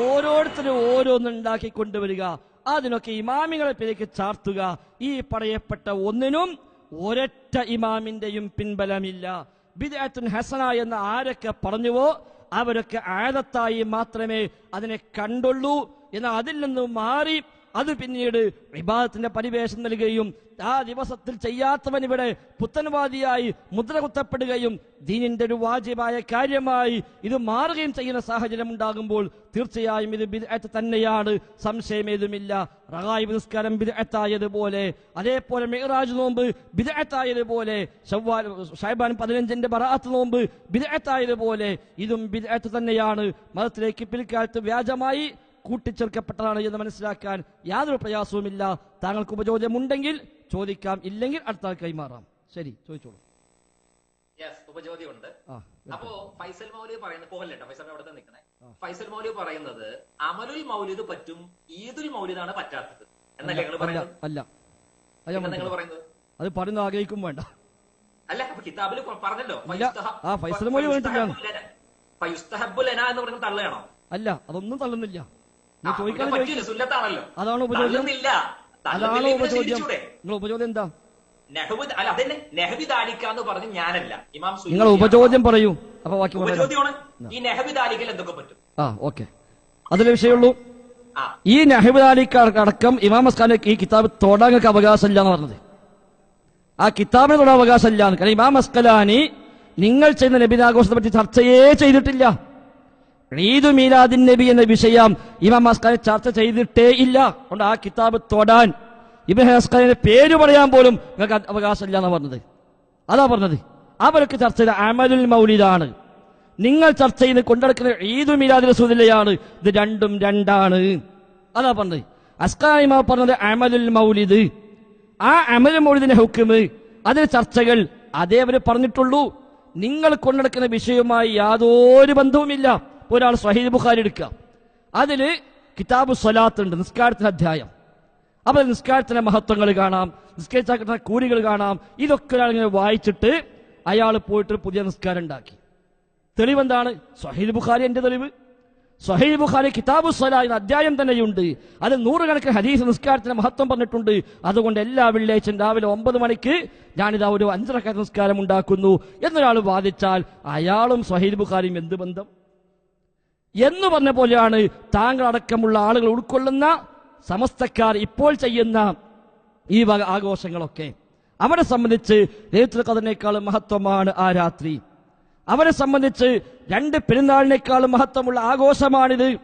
C: ഓരോരുത്തരും ഓരോന്നുണ്ടാക്കി കൊണ്ടുവരിക. അതിനൊക്കെ ഇമാമികളെ പേരേക്ക് ചാർത്തുക. ഈ പറയപ്പെട്ട ഒന്നിനും ഒരൊറ്റ ഇമാമിന്റെയും പിൻബലമില്ല. ബിദാത്തുൻ ഹസന എന്ന് ആരൊക്കെ പറഞ്ഞുവോ അവരൊക്കെ ആഴത്തായി മാത്രമേ അതിനെ കണ്ടുള്ളൂ. എന്നാൽ അതിൽ നിന്ന് മാറി അത് പിന്നീട് വിവാദത്തിന്റെ പരിവേഷം നൽകുകയും ആ ദിവസത്തിൽ ചെയ്യാത്തവൻ ഇവിടെ പുത്തൻവാദിയായി മുദ്ര കുത്തപ്പെടുകയും ദീനിന്റെ ഒരു വാജിബായ കാര്യമായി ഇത് മാറുകയും ചെയ്യുന്ന സാഹചര്യം ഉണ്ടാകുമ്പോൾ തീർച്ചയായും ഇത് ബിദ്അത്ത് തന്നെയാണ്. സംശയമേതുമില്ല. റഹായി നിസ്കാരം ബിദ്അത്തായതുപോലെ അതേപോലെ മെഹറാജ് നോമ്പ് ബിദ്അത്തായതുപോലെ ഷവ്വാൽ ഷൈബാൻ പതിനഞ്ചിന്റെ ബറാത്ത് നോമ്പ് ബിദ്അത്തായതുപോലെ ഇതും ബിദ്അത്ത് തന്നെയാണ്. മതത്തിലേക്ക് പിൽക്കാലത്ത് വ്യാജമായി കൂട്ടിച്ചേർക്കപ്പെട്ടതാണ് എന്ന് മനസ്സിലാക്കാൻ യാതൊരു പ്രയാസവുമില്ല. താങ്കൾക്ക് ഉപചോദ്യമുണ്ടെങ്കിൽ ചോദിക്കാം. ഇല്ലെങ്കിൽ അടുത്ത കൈമാറാം. ശരി ചോദിച്ചോളൂ.
A: ഉപചോദ്യമുണ്ട്. അപ്പോ ഫൈസൽ മൗലി പറയുന്നത് പോകല്ലേട്ടോ ഫൈസൽ അവിടെ നിൽക്കണേ. ഫൈസൽ മൗലി പറയുന്നത് അമലുൽ മൗലിദ് പറ്റും ഈദുൽ മൗലിദാണ് പറ്റാത്തത്. എന്നല്ലേ നിങ്ങൾ പറയുന്നത്?
C: അല്ല.
A: നിങ്ങൾ പറയുന്നത്?
C: അത് പറയുന്ന ആഗ്രഹിക്കും വേണ്ട.
A: അല്ല അപ്പൊ കിതാബിൽ പറഞ്ഞല്ലോ
C: ഫൈസൽ മൗലി പറഞ്ഞിട്ടില്ല.
A: എന്ന് പറയുന്നത് തള്ളയാണോ?
C: അല്ല അതൊന്നും തള്ളുന്നില്ല. അതാണ് ഉപചോദ്യം. അതാണ് ഉപചോദ്യം? നിങ്ങൾ ഉപചോദ്യം എന്താ?
A: എന്ന് പറഞ്ഞ് ഞാനല്ല. ഇമാം
C: നിങ്ങൾ ഉപചോദ്യം പറയൂ. അപ്പൊ ബാക്കി
A: ഈ നെഹബി ദാലിക്കൽ എന്തൊക്കെ പറ്റും?
C: ആ ഓക്കെ. അതിലെ വിഷയമുള്ളൂ. ഈ നഹിബ് അടക്കം ഇമാം അസ്ഖാൻ ഈ കിതാബ് തൊടാങ്ങൾക്ക് അവകാശമില്ല എന്ന് പറഞ്ഞത്. ആ കിതാബിന് തൊടാൻ അവകാശമില്ല. കാരണം ഇമാം മസ്കലാനി നിങ്ങൾ ചെയ്യുന്ന നബിനാഘോഷത്തെ പറ്റി ചർച്ചയേ ചെയ്തിട്ടില്ല. ഈദു മീലാദിൻ നബി എന്ന വിഷയം ഇമാം അസ്ഖാൻ ചർച്ച ചെയ്തിട്ടേ ഇല്ല. അതുകൊണ്ട് ആ കിതാബ് തൊടാൻ ഇബ്രാഹിം അസ്ഖാനിന്റെ പേര് പറയാൻ പോലും നിങ്ങൾക്ക് അവകാശമില്ല എന്ന് പറഞ്ഞത്. അതാ പറഞ്ഞത്. അവരൊക്കെ ചർച്ച ചെയ്ത അമലുൽ മൗലിദാണ്. നിങ്ങൾ ചർച്ച ചെയ്ത് കൊണ്ടെടുക്കുന്ന ഈദു മീലാദ് റസൂലിലെയാണ് ഇത് രണ്ടും രണ്ടാണ്. അതാ പറഞ്ഞത്. അസ്കാനിമ പറഞ്ഞത് അമലുൽ മൗലിദ്. ആ അമലുൽ മൗലിദിന്റെ ഹുക്കുമ് അതിന് ചർച്ചകൾ അതേ പറഞ്ഞിട്ടുള്ളൂ. നിങ്ങൾ കൊണ്ടെടുക്കുന്ന വിഷയവുമായി യാതൊരു ബന്ധവുമില്ല. ഒരാൾ സ്വഹീദ് ബുഖാരി എടുക്കുക. അതിൽ കിതാബ് സ്വലാത്ത് ഉണ്ട് നിസ്കാരത്തിന് അധ്യായം. അപ്പൊ നിസ്കാരത്തിന്റെ മഹത്വങ്ങൾ കാണാം നിസ്കരിച്ചാൽ കിട്ടുന്ന കൂലികൾ കാണാം. ഇതൊക്കെ ഒരാൾ ഇങ്ങനെ വായിച്ചിട്ട് അയാൾ പോയിട്ട് പുതിയ നിസ്കാരം ഉണ്ടാക്കി. തെളിവെന്താണ്? സഹീദ് ബുഖാരി എന്റെ തെളിവ്. സഹീദ് ബുഖാരി കിതാബു സ്വല എന്ന അധ്യായം തന്നെയുണ്ട്. അത് നൂറുകണക്കിന് ഹദീസ് നിസ്കാരത്തിന്റെ മഹത്വം പറഞ്ഞിട്ടുണ്ട്. അതുകൊണ്ട് എല്ലാ വെള്ളിയാഴ്ചയും രാവിലെ ഒമ്പത് മണിക്ക് ഞാനിതാ ഒരു അഞ്ചരക്കാർ നിസ്കാരം ഉണ്ടാക്കുന്നു. എന്നൊരാൾ വാദിച്ചാൽ അയാളും സഹീദ് ബുഖാരിയും എന്ത് ബന്ധം? എന്ന് പറഞ്ഞ പോലെയാണ് താങ്കൾ അടക്കമുള്ള ആളുകൾ ഉൾക്കൊള്ളുന്ന സമസ്തക്കാർ ഇപ്പോൾ ചെയ്യുന്ന ഈ വക ആഘോഷങ്ങളൊക്കെ. അവരെ സംബന്ധിച്ച് ലൈലത്തുൽ മഹത്വമാണ് ആ രാത്രി. അവരെ സംബന്ധിച്ച് രണ്ട് പെരുന്നാളിനേക്കാളും മഹത്വമുള്ള ആഘോഷമാണിത്.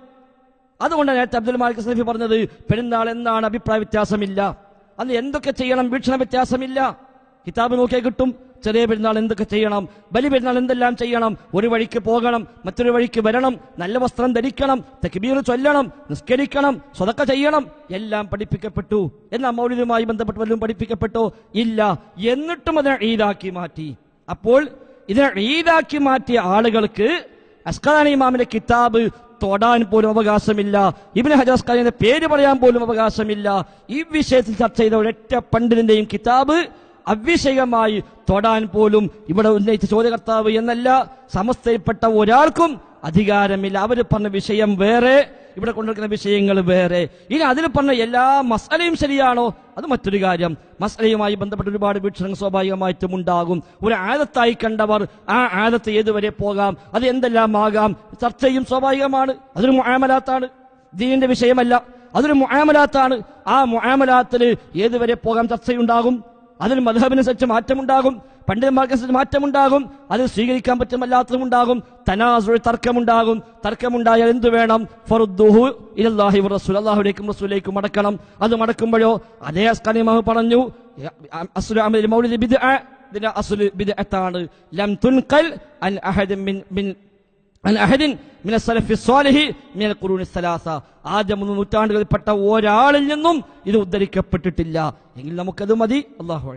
C: അതുകൊണ്ട് നേരത്തെ അബ്ദുൽ മാലിക് സലഫി പറഞ്ഞത് പെരുന്നാൾ എന്നാണ് അഭിപ്രായ വ്യത്യാസമില്ല. അന്ന് എന്തൊക്കെ ചെയ്യണം വീക്ഷണ വ്യത്യാസമില്ല. കിതാബ് നോക്കിയാൽ കിട്ടും. ചെറിയ പെരുന്നാൾ എന്തൊക്കെ ചെയ്യണം? ബലി പെരുന്നാൾ എന്തെല്ലാം ചെയ്യണം? ഒരു വഴിക്ക് പോകണം മറ്റൊരു വഴിക്ക് വരണം നല്ല വസ്ത്രം ധരിക്കണം തെക്കിബീർ ചൊല്ലണം നിസ്കരിക്കണം സ്വതക്ക ചെയ്യണം എല്ലാം പഠിപ്പിക്കപ്പെട്ടു. എന്നാ മൗലികമായി ബന്ധപ്പെട്ട് വല്ലതും പഠിപ്പിക്കപ്പെട്ടോ? ഇല്ല. എന്നിട്ടും അതിനെ ഈദാക്കി മാറ്റി. അപ്പോൾ ഇതിനെ ഈദാക്കി മാറ്റിയ ആളുകൾക്ക് അസ്കദാനി ഇമാമിന്റെ കിതാബ് തൊടാൻ പോലും അവകാശമില്ല. ഇബിന് ഹജാസ്ഖാനിന്റെ പേര് പറയാൻ പോലും അവകാശമില്ല. ഈ വിഷയത്തിൽ ചർച്ച ചെയ്ത ഒരൊറ്റ പണ്ഡിതിന്റെയും കിതാബ് അവിഷയമായി തൊടാൻ പോലും ഇവിടെ ഉന്നയിച്ച ചോദ്യകർത്താവ് എന്നല്ല സമസ്തയിൽപ്പെട്ട ഒരാൾക്കും അധികാരമില്ല. അവർ പറഞ്ഞ വിഷയം വേറെ ഇവിടെ കൊണ്ടുവരുന്ന വിഷയങ്ങൾ വേറെ. ഇനി അതിൽ പറഞ്ഞ എല്ലാ മസലയും ശരിയാണോ? അത് മറ്റൊരു കാര്യം. മസലയുമായി ബന്ധപ്പെട്ട ഒരുപാട് വീക്ഷണങ്ങൾ സ്വാഭാവികമായിട്ടും ഉണ്ടാകും. ഒരു ആദത്തായി കണ്ടവർ ആ ആദത്ത് ഏതുവരെ പോകാം? അത് എന്തെല്ലാം ആകാം ചർച്ചയും സ്വാഭാവികമാണ്. അതൊരു മുആമലാത്താണ് ദീനിന്റെ വിഷയമല്ല. അതൊരു മുആമലാത്താണ് ആ മുആമലാത്തിന് ഏതുവരെ പോകാം? ചർച്ചയുണ്ടാകും. അതിൽ മധുഹബിനനുസരിച്ച് മാറ്റമുണ്ടാകും പണ്ഡിതന്മാർക്കനുസരിച്ച് മാറ്റമുണ്ടാകും അത് സ്വീകരിക്കാൻ പറ്റുമല്ലാത്തതും ഉണ്ടാകും തനാസു തർക്കമുണ്ടാകും തർക്കമുണ്ടായാൽ എന്തു വേണം? ഫറുദ്ദുഹു ഇലല്ലാഹി റസൂൽ അള്ളാഹുലേക്കും റസൂലേക്കും മടക്കണം. അത് മടക്കുമ്പോഴോ? അതേ അസ്കാനിമാവ് പറഞ്ഞു അസുല അമൽ മൗലിദ് ബിദ്അ ഇതിന്റെ അസുൽ ബിദ്അത്താണ്. ലം തുൻഖൽ അൻ അഹദ് മിൻ മിൻ ആദ്യ മൂന്ന് നൂറ്റാണ്ടുകളിൽപ്പെട്ട ഒരാളിൽ നിന്നും ഇത് ഉദ്ധരിക്കപ്പെട്ടിട്ടില്ല. എങ്കിൽ നമുക്കത് മതി. അള്ളാഹു